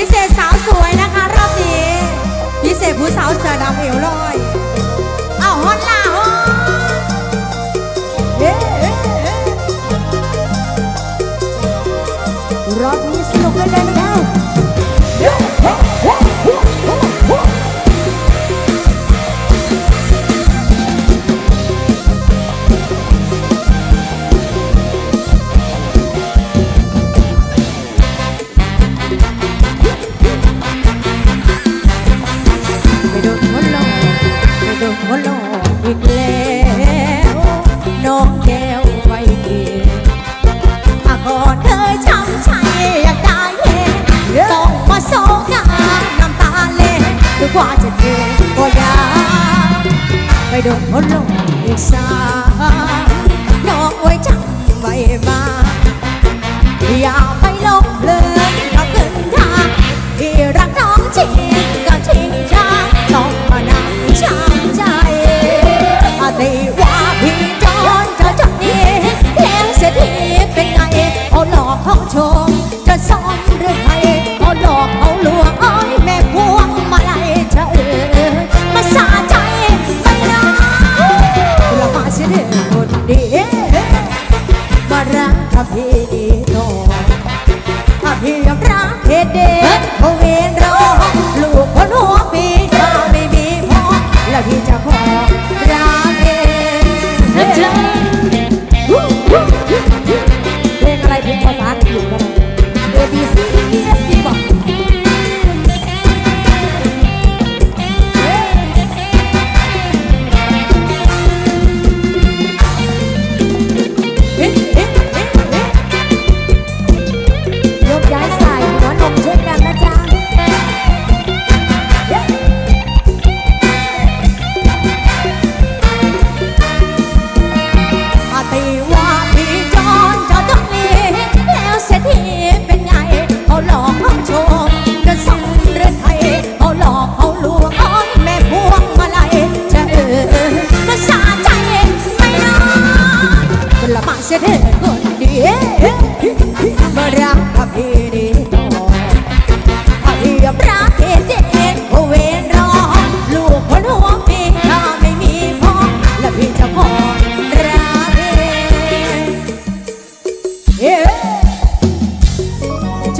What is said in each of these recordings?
พิเศษสาวสวยนะคะ รอบนี้ พิเศษผู้สาวเสื้อดำเอวลอย เอาฮอนลาฮอตรอบนี้สนุกเลยเลยนะ ไปดนพลงอีสานน้องไว้จำไว้มาอย่า ระพี่ดีโน่พระพี่ยอมรักเขตเดชเขาเวนรอลูกคนหัว รักกับ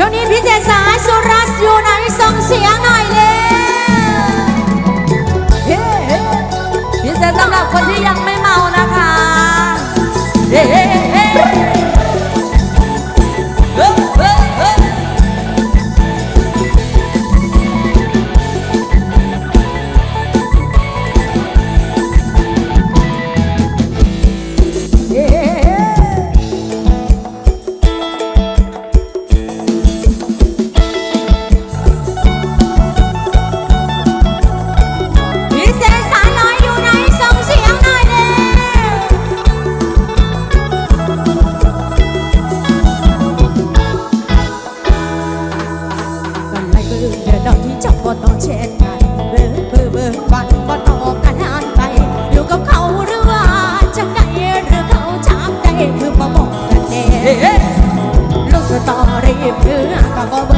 นนี้พ่เองสายสุรัอยู่ไนสงสียหน่อยเลยพี่เจสำหรับคนที่ยังไม่เมานะคะ บ่ต้องเช่นกันเบื่อเบื่อเบื่อบันก็ต้องกันหานไป อยู่กับเขาหรือว่าจะงไดหรือเขาชากใดคือมาบอกกันแน่ลงสตอรีบเพื่อก็บ่เบื่อ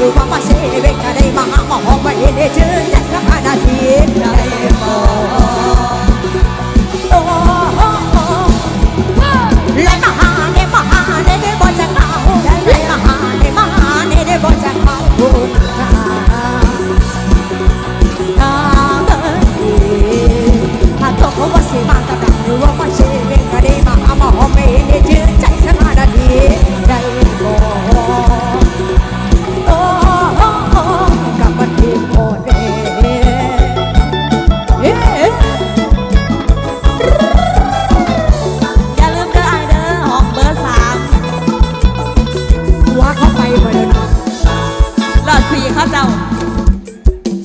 ರೂಪಮ ಸೇವೆ ಕಡೆ ಮಹಾಮಹೋಮ ಎಲೆ ಜನ ಸಮಾನ ತೀರ್ಥ